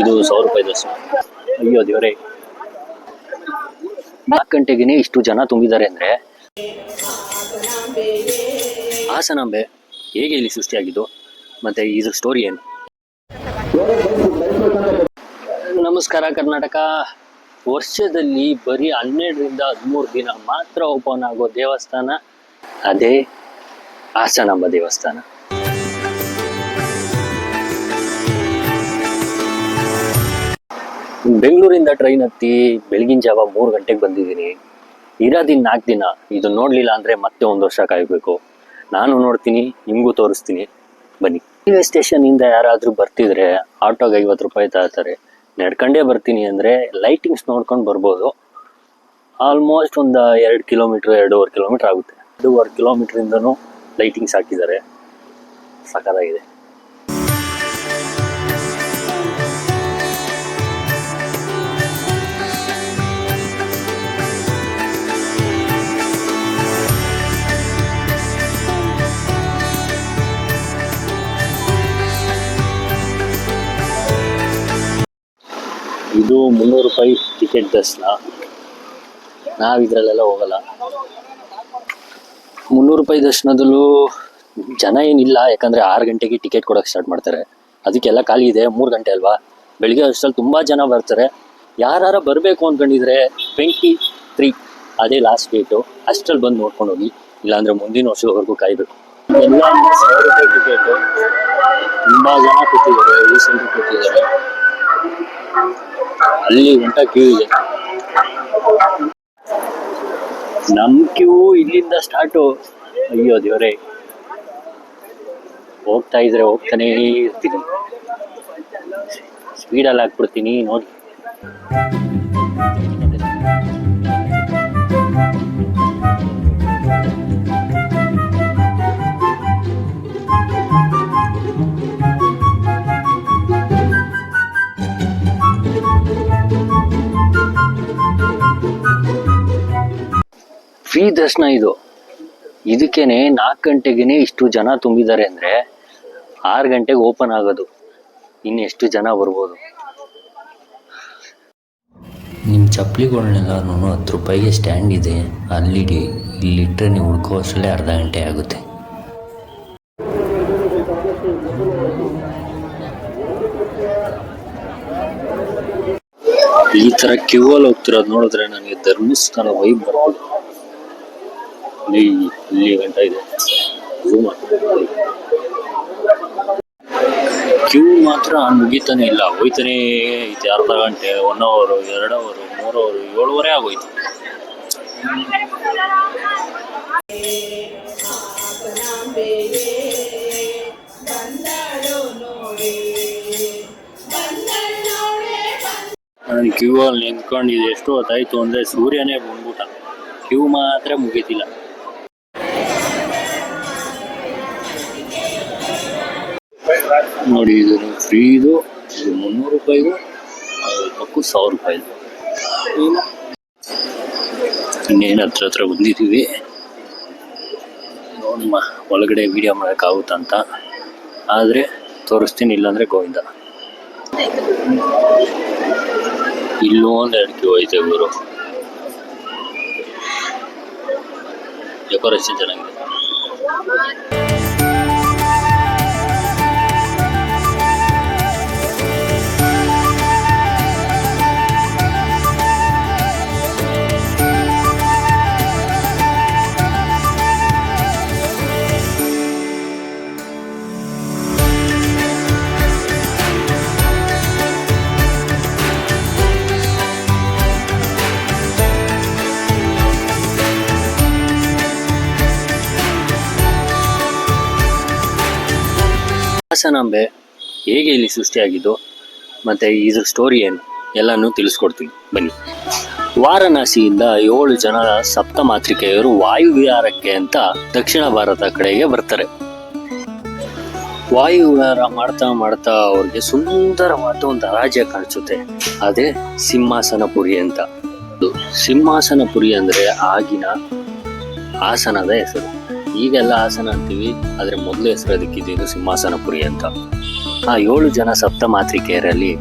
ಇದು ಸಾವಿರ ರೂಪಾಯಿ ದೋಸೆ. ಅಯ್ಯೋ ದೇವರೇ. ನಾಲ್ಕು ಗಂಟೆಗೇನೆ ಇಷ್ಟು ಜನ ತುಂಬಿದ್ದಾರೆ ಅಂದ್ರೆ ಹಾಸನಾಂಬೆ ಹೇಗೆ ಇಲ್ಲಿ ಸೃಷ್ಟಿಯಾಗಿದ್ದು, ಮತ್ತೆ ಇದ್ರ ಸ್ಟೋರಿ ಏನು? ನಮಸ್ಕಾರ ಕರ್ನಾಟಕ. ವರ್ಷದಲ್ಲಿ ಬರೀ ಹನ್ನೆರಡರಿಂದ ಹದಿಮೂರು ದಿನ ಮಾತ್ರ ಓಪನ್ ಆಗೋ ದೇವಸ್ಥಾನ ಅದೇ ಹಾಸನಾಂಬ ದೇವಸ್ಥಾನ. ಬೆಂಗಳೂರಿಂದ ಟ್ರೈನ್ ಹತ್ತಿ ಬೆಳಗಿನ ಜಾವ ಮೂರು ಗಂಟೆಗೆ ಬಂದಿದ್ದೀನಿ. ಇರೋದಿನ ನಾಲ್ಕು ದಿನ. ಇದು ನೋಡಲಿಲ್ಲ ಅಂದರೆ ಮತ್ತೆ ಒಂದು ವರ್ಷ ಕಾಯಬೇಕು. ನಾನು ನೋಡ್ತೀನಿ, ನಿಮಗೂ ತೋರಿಸ್ತೀನಿ. ಬನ್ನಿ. ರೈಲ್ವೆ ಸ್ಟೇಷನಿಂದ ಯಾರಾದರೂ ಬರ್ತಿದ್ರೆ ಆಟೋಗೆ ಐವತ್ತು ರೂಪಾಯಿ ತಗೋತಾರೆ. ನಡ್ಕೊಂಡೇ ಬರ್ತೀನಿ ಅಂದರೆ ಲೈಟಿಂಗ್ಸ್ ನೋಡ್ಕೊಂಡು ಬರ್ಬೋದು. ಆಲ್ಮೋಸ್ಟ್ ಒಂದು ಎರಡು ಕಿಲೋಮೀಟ್ರ್ ಎರಡೂವರೆ ಕಿಲೋಮೀಟ್ರ್ ಆಗುತ್ತೆ. ಎರಡೂವರೆ ಕಿಲೋಮೀಟ್ರಿಂದನೂ ಲೈಟಿಂಗ್ಸ್ ಹಾಕಿದ್ದಾರೆ. ಸಖತ್ತಾಗಿದೆ. ಇದು ಮುನ್ನೂರು ರೂಪಾಯಿ ಟಿಕೆಟ್ ದರ್ಶನ ನಾವು ಇದರಲ್ಲೆಲ್ಲ ಹೋಗಲ್ಲ. ಮುನ್ನೂರು ರೂಪಾಯಿ ದರ್ಶನದಲ್ಲೂ ಜನ ಏನಿಲ್ಲ, ಯಾಕಂದ್ರೆ ಆರು ಗಂಟೆಗೆ ಟಿಕೆಟ್ ಕೊಡೋಕೆ ಸ್ಟಾರ್ಟ್ ಮಾಡ್ತಾರೆ. ಅದಕ್ಕೆಲ್ಲ ಖಾಲಿ ಇದೆ, ಮೂರು ಗಂಟೆ ಅಲ್ವಾ? ಬೆಳಿಗ್ಗೆ ಅಷ್ಟರಲ್ಲಿ ತುಂಬ ಜನ ಬರ್ತಾರೆ. ಯಾರು ಬರಬೇಕು ಅಂದ್ಕೊಂಡಿದ್ರೆ ಟ್ವೆಂಟಿ ತ್ರೀ ಅದೇ ಲಾಸ್ಟ್ ಡೇಟು ಅಷ್ಟರಲ್ಲಿ ಬಂದು ನೋಡ್ಕೊಂಡು ಹೋಗಿ, ಇಲ್ಲಾಂದ್ರೆ ಮುಂದಿನ ವರ್ಷದವರೆಗೂ ಕಾಯ್ಬೇಕು. ಎಲ್ಲ ಸಾವಿರ ರೂಪಾಯಿ ಟಿಕೆಟು ತುಂಬ ಜನ ಕೂತಿದ್ದಾರೆ ರೀಸೆಂಟ್ ಕೂತಿದ್ದಾರೆ. ಅಲ್ಲಿ ಉಂಟ ಕ್ಯೂ ಇದೆ? ನಮ್ ಕ್ಯೂ ಇಲ್ಲಿಂದ ಸ್ಟಾರ್ಟು ಅಯ್ಯೋ ದೇವರೇ. ಹೋಗ್ತಾ ಇದ್ರೆ ಹೋಗ್ತಾನೆ ಇರ್ತೀನಿ. ಸ್ಪೀಡಲ್ಲಿ ಹಾಕ್ಬಿಡ್ತೀನಿ ನೋಡಿ. ಫ್ರೀ ದರ್ಶನ ಇದು. ಇದಕ್ಕೇನೆ ನಾಲ್ಕು ಗಂಟೆಗೇನೆ ಇಷ್ಟು ಜನ ತುಂಬಿದ್ದಾರೆ ಅಂದ್ರೆ ಆರು ಗಂಟೆಗೆ ಓಪನ್ ಆಗೋದು. ಇನ್ನು ಎಷ್ಟು ಜನ ಬರ್ಬೋದು? ನಿಮ್ಮ ಚಪ್ಪಲಿಗಳ್ನೆಲ್ಲನೂ ಹತ್ತು ರೂಪಾಯಿಗೆ ಸ್ಟ್ಯಾಂಡ್ ಇದೆ. ಅಲ್ಲಿಡಿ ಇಲ್ಲಿಟ್ಟರೆ ನೀವು ಹುಡ್ಕೋ ಅಷ್ಟರಲ್ಲೇ ಅರ್ಧ ಗಂಟೆ ಆಗುತ್ತೆ. ಈ ಥರ ಕ್ಯೂ ಅಲ್ಲಿ ಹೋಗ್ತಿರೋದು ನೋಡಿದ್ರೆ ನನಗೆ ಧರ್ಮಸ್ಥಳ ವೈಬ್ ಇಲ್ಲಿ ಇಲ್ಲಿ ಗಂಟ ಇದೆ. ಹಾಕು. ಕ್ಯೂ ಮಾತ್ರ ಮುಗಿತಾನೆ ಇಲ್ಲ, ಹೋಯ್ತಾನೆ ಐತೆ, ಅರ್ಧ ಗಂಟೆ ಒನ್ ಅವರು ಎರಡು ಅವರು ಮೂರು ಅವರು ಏಳುವರೆ ಆಗೋಯ್ತು. ನಾನು ಕ್ಯೂ ಅಲ್ಲಿ ನಿಂತ್ಕೊಂಡಿದ್ದು ಎಷ್ಟು ಹೊತ್ತಾಯ್ತು ಅಂದ್ರೆ ಸೂರ್ಯನೇ ಬಂದ್ಬಿಟ್ಟ. ಕ್ಯೂ ಮಾತ್ರ ಮುಗೀತಿಲ್ಲ. ನೋಡಿ ಇದು ಫ್ರೀದು ಇದು. ಮುನ್ನೂರು ರೂಪಾಯಿದು ಪಕ್ಕು ಸಾವಿರ ರೂಪಾಯಿದು. ಇನ್ನೇನು ಹತ್ರ ಹತ್ರ ಬಂದಿದ್ದೀವಿ. ನೋಡಮ್ಮ ಒಳಗಡೆ ವಿಡಿಯೋ ಮಾಡೋಕ್ಕಾಗುತ್ತಂತ ಆದರೆ ತೋರಿಸ್ತೀನಿ ಇಲ್ಲಾಂದರೆ ಗೋವಿಂದ. ಇಲ್ಲೂ ಒಂದು ಎರಡು ಕ್ಯೂ ಐತೆ ಗುರು. ಡೆಕೋರೇಷನ್ ಚೆನ್ನಾಗಿದೆ. ಹಾಸನಾಂಬೆ ಹೇಗೆ ಇಲ್ಲಿ ಸೃಷ್ಟಿಯಾಗಿದ್ದು, ಮತ್ತೆ ಇದ್ರ ಸ್ಟೋರಿ ಏನು, ಎಲ್ಲಾನು ತಿಳಿಸ್ಕೊಡ್ತೀನಿ. ಬನ್ನಿ. ವಾರಣಾಸಿಯಿಂದ ಏಳು ಜನ ಸಪ್ತ ಮಾತೃಕೆಯವರು ವಾಯುವಿಹಾರಕ್ಕೆ ಅಂತ ದಕ್ಷಿಣ ಭಾರತ ಕಡೆಗೆ ಬರ್ತಾರೆ. ವಾಯುವಿಹಾರ ಮಾಡ್ತಾ ಮಾಡ್ತಾ ಅವ್ರಿಗೆ ಸುಂದರವಾದ ಒಂದು ರಾಜ್ಯ ಕಾಣಿಸುತ್ತೆ. ಅದೇ ಸಿಂಹಾಸನಪುರಿ ಅಂತ. ಸಿಂಹಾಸನಪುರಿ ಅಂದ್ರೆ ಆಗಿನ ಹಾಸನದ ಹೆಸರು. ಈಗೆಲ್ಲ ಹಾಸನ ಅಂತೀವಿ, ಆದರೆ ಮೊದಲು ಹೆಸರು ಅದಕ್ಕಿದ್ದು ಸಿಂಹಾಸನಪುರಿ ಅಂತ. ಆ ಏಳು ಜನ ಸಪ್ತ ಮಾತೃಕೆಯರಲ್ಲಿ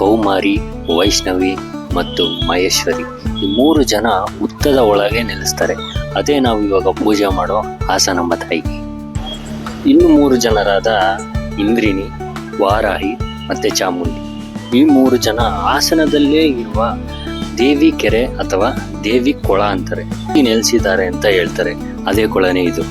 ಕೌಮಾರಿ, ವೈಷ್ಣವಿ ಮತ್ತು ಮಹೇಶ್ವರಿ ಈ ಮೂರು ಜನ ಉತ್ತದ ಒಳಗೆ ನೆಲೆಸ್ತಾರೆ. ಅದೇ ನಾವು ಇವಾಗ ಪೂಜೆ ಮಾಡೋ ಹಾಸನಮ್ಮ ತಾಯಿ ಇನ್ನು ಮೂರು ಜನರಾದ ಇಂದ್ರಿನಿ ವಾರಾಹಿ ಮತ್ತು ಚಾಮುಂಡಿ. ಈ ಮೂರು ಜನ ಹಾಸನದಲ್ಲೇ ಇರುವ ದೇವಿ ಕೆರೆ ಅಥವಾ ದೇವಿ ಕೊಳ ಅಂತಾರೆ ನೆಲೆಸಿದ್ದಾರೆ ಅಂತ ಹೇಳ್ತಾರೆ. ಅದೇ ಕೊಳನೇ ಇದು.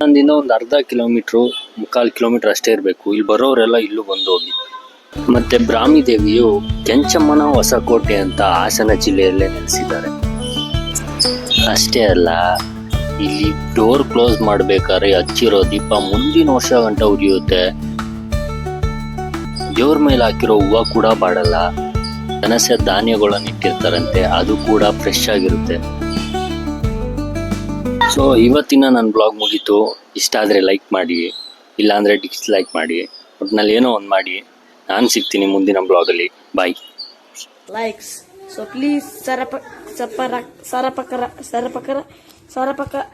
ನನ್ನಿಂದ ಒಂದು ಅರ್ಧ ಕಿಲೋಮೀಟ್ರು, ಮುಕ್ಕಾಲು ಕಿಲೋಮೀಟರ್ ಅಷ್ಟೇ ಇರಬೇಕು. ಇಲ್ಲಿ ಬರೋರೆಲ್ಲ ಇಲ್ಲೂ ಬಂದು ಹೋಗಿ ಮತ್ತೆ ಬ್ರಾಹ್ಮಿ ದೇವಿಯು ಕೆಂಚಮ್ಮನ ಹೊಸಕೋಟೆ ಅಂತ ಹಾಸನ ಜಿಲ್ಲೆಯಲ್ಲೇ ನೆಲೆಸಿದ್ದಾರೆ. ಅಷ್ಟೇ ಅಲ್ಲ ಇಲ್ಲಿ ಡೋರ್ ಕ್ಲೋಸ್ ಮಾಡ್ಬೇಕಾದ್ರೆ ಹಚ್ಚಿರೋ ದೀಪ ಮುಂದಿನ ವರ್ಷ ಗಂಟ ಉರಿಯುತ್ತೆ. ದೇವ್ರ ಮೇಲೆ ಹಾಕಿರೋ ಹೂವು ಕೂಡ ಬಾಡಲ್ಲ. ಕನಸ ಧಾನ್ಯಗಳನ್ನು ಇಟ್ಟಿರ್ತಾರಂತೆ ಅದು ಕೂಡ ಫ್ರೆಶ್ ಆಗಿರುತ್ತೆ. ಸೊ ಇವತ್ತಿನ ನನ್ನ ಬ್ಲಾಗ್ ಮುಗೀತು. ಇಷ್ಟ ಆದರೆ ಲೈಕ್ ಮಾಡಿ ಇಲ್ಲಾಂದರೆ ಡಿಸ್ಲೈಕ್ ಮಾಡಿ. ಒಟ್ನಲ್ಲಿ ಏನೋ ಒಂದು ಮಾಡಿ. ನಾನು ಸಿಗ್ತೀನಿ ಮುಂದಿನ ಬ್ಲಾಗಲ್ಲಿ bye likes so please, sarap, sarap, sarapakara, sarapakara, sarapaka,